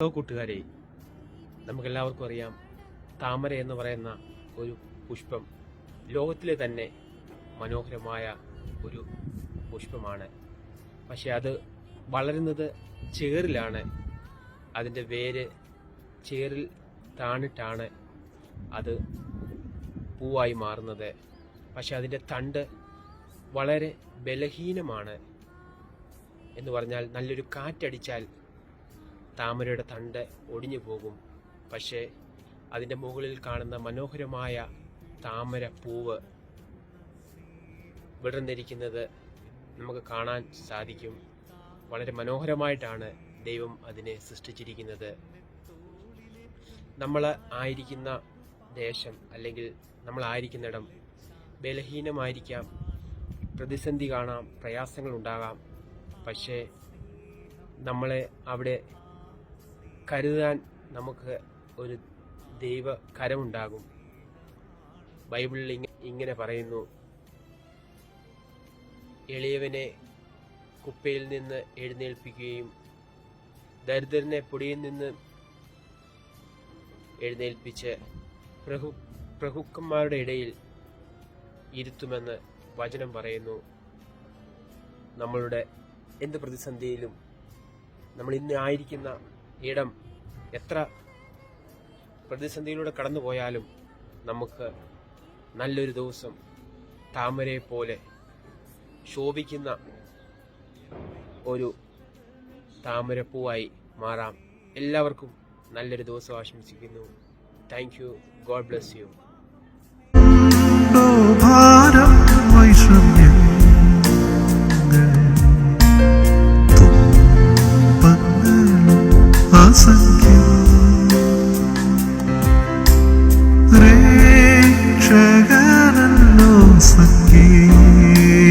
Hello കൂട്ടുകാരെ നമുക്കെല്ലാവർക്കും അറിയാം താമര എന്ന് പറയുന്ന ഒരു പുഷ്പം ലോകത്തിലെ തന്നെ മനോഹരമായ ഒരു പുഷ്പമാണ്. പക്ഷെ അത് വളരുന്നത് ചേറിലാണ്. അതിന്റെ വേര് ചേറിൽ താണിട്ടാണ് അത് പൂവായി മാറുന്നത്. പക്ഷെ അതിന്റെ തണ്ട് വളരെ ബലഹീനമാണ് എന്ന് പറഞ്ഞാൽ നല്ലൊരു കാറ്റടിച്ചാൽ താമരയുടെ തണ്ട് ഒടിഞ്ഞു പോകും. പക്ഷേ അതിന്റെ മുകളിൽ കാണുന്ന മനോഹരമായ താമര പൂവ് വിടർന്നിരിക്കുന്നത് നമുക്ക് കാണാൻ സാധിക്കും. വളരെ മനോഹരമായിട്ടാണ് ദൈവം അതിനെ സൃഷ്ടിച്ചിരിക്കുന്നത്. നമ്മൾ ആയിരിക്കുന്ന ദേശം അല്ലെങ്കിൽ നമ്മൾ ആയിരിക്കുന്നിടം ബലഹീനമായിരിക്കാം. പ്രതിസന്ധി കാണാം പ്രയാസങ്ങൾ ഉണ്ടാകാം. പക്ഷേ നമ്മളെ അവിടെ കരുതാൻ നമുക്ക് ഒരു ദൈവ കരമുണ്ടാകും ബൈബിളിൽ ഇങ്ങനെ പറയുന്നു. എളിയവനെ കുപ്പയിൽ നിന്ന് എഴുന്നേൽപ്പിക്കുകയും ദരിദ്രനെ പൊടിയിൽ നിന്ന് എഴുന്നേൽപ്പിച്ച് പ്രഭു പ്രഭുക്കന്മാരുടെ ഇടയിൽ ഇരുത്തുമെന്ന് വചനം പറയുന്നു. നമ്മളുടെ എന്ത് പ്രതിസന്ധിയിലും നമ്മൾ ഇന്ന് ആയിരിക്കുന്ന ഇടം എത്ര പ്രതിസന്ധിയിലൂടെ കടന്നു പോയാലും നമുക്ക് നല്ലൊരു ദിവസം താമരയെ പോലെ ശോഭിക്കുന്ന ഒരു താമരപ്പൂവായി മാറാം. എല്ലാവർക്കും നല്ലൊരു ദിവസം ആശംസിക്കുന്നു. Thank you God bless you ഭാരം അസംഖ്യം രക്ഷകനല്ലോ സംഗീതം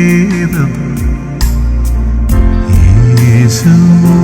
യേശുവോ